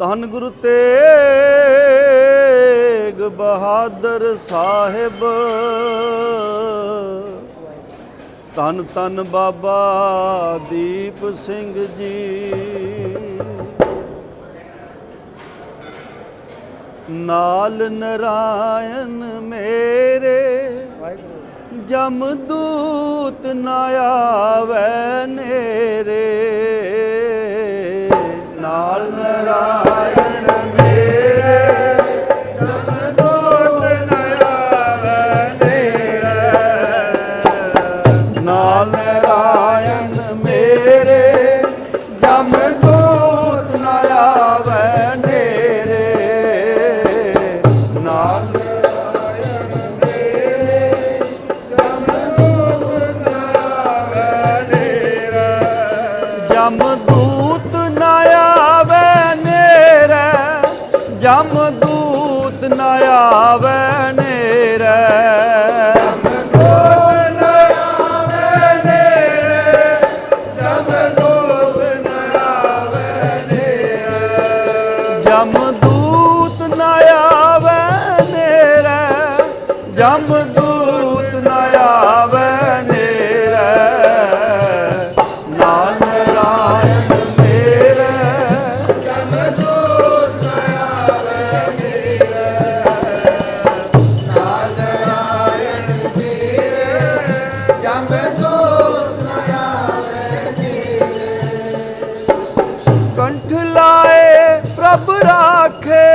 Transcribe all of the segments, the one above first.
ਧੰਨ ਗੁਰੂ ਤੇਗ ਬਹਾਦਰ ਸਾਹਿਬ। ਧੰਨ ਧੰਨ ਬਾਬਾ ਦੀਪ ਸਿੰਘ ਜੀ। ਨਾਲ ਨਰਾਇਣ ਮੇਰੇ ਜਮਦੂਤ ਨਾ ਆਵੈ ਨੇਰੇ। ਨਾਲ ਨਰਾਇਣ ਜਮਦੂਤ ਨਾ ਆਵੇ ਨੇਰੇ। ਜਮਦੂਤ ਨਾ ਆਵੇ ਨੇਰੇ। ਜਮਦੂਤ ਲਾਏ ਰਾਖੇ।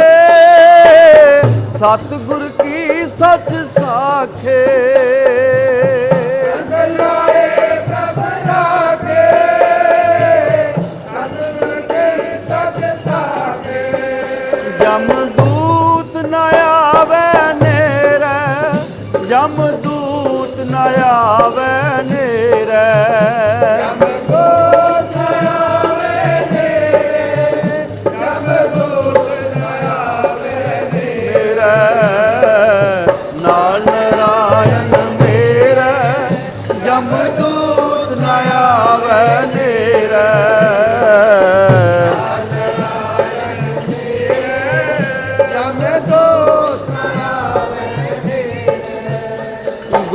ਸਤਿਗੁਰ ਕੀ ਸੱਚ ਸਾਖੇ। ਲਾਏ ਪ੍ਰਭ ਰਾਖੇ ਸਤਿਗੁਰ ਜਮਦੂਤ ਨ ਆਵੇ ਨੇਰੇ।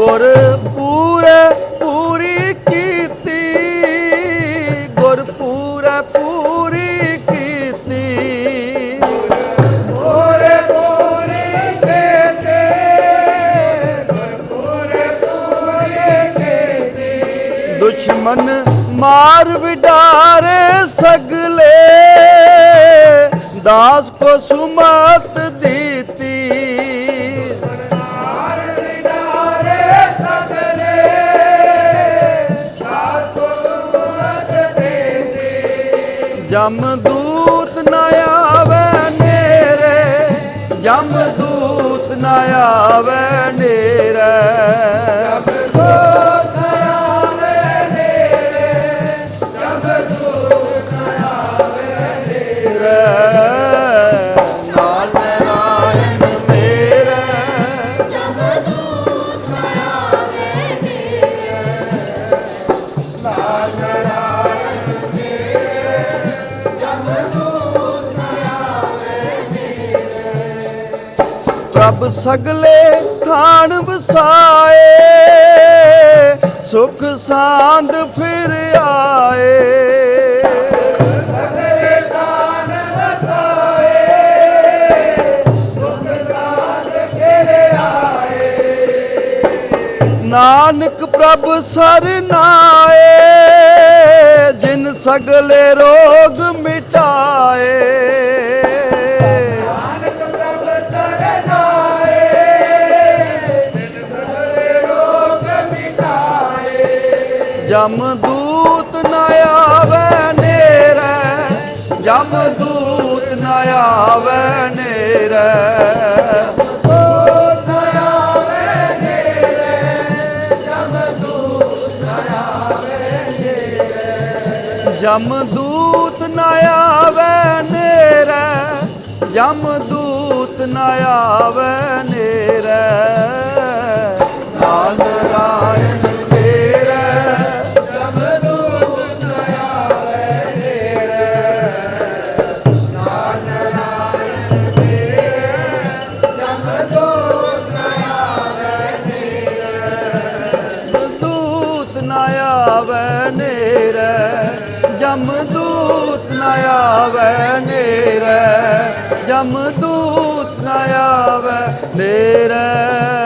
ਗੁਰ ਪੂਰੇ ਪੂਰੀ ਕੀਤੀ। ਗੁਰ ਪੂਰੇ ਪੂਰੀ ਕੀਤੀ। ਪੂਰੇ ਪੂਰੀ ਕੀਤੀ। ਪੂਰੇ ਪੂਰੀ ਕੀਤੀ। ਦੁਸ਼ਮਨ ਮਾਰ ਵਿਡਾਰੇ ਸਗਲੇ। ਦਾਸ ਕੋ ਸੁਮਤ ਦਿੱਤੀ ਜਮਦੂਤ ਨ ਆਵੇ ਨੇਰੇ ਜਮਦੂਤ ਨ ਆਵੇ ਨੇਰੇ। ਪ੍ਰਭ ਸਗਲੇ ਥਾਨ ਵਸਾਏ, ਸੁਖ ਸਾਂਦ ਫਿਰ ਆਏ। ਨਾਨਕ ਪ੍ਰਭ ਸਰਨਾਏ ਜਿਨ ਸਗਲੇ ਰੋਗ ਮਿਟਾਏ ਜਮਦੂਤ ਨ ਆਵੇ ਨੇਰੇ ਜਮਦੂਤ ਨ ਆਵੇ ਨੇਰੇ। ਜਮਦੂਤ ਨ ਆਵੇ ਨੇਰੇ ਜਮਦੂਤ ਨ ਆਵੇ ਨੇਰੇ। ਮਦੂਤ ਨਾ ਆਵੇ ਤੇਰੇ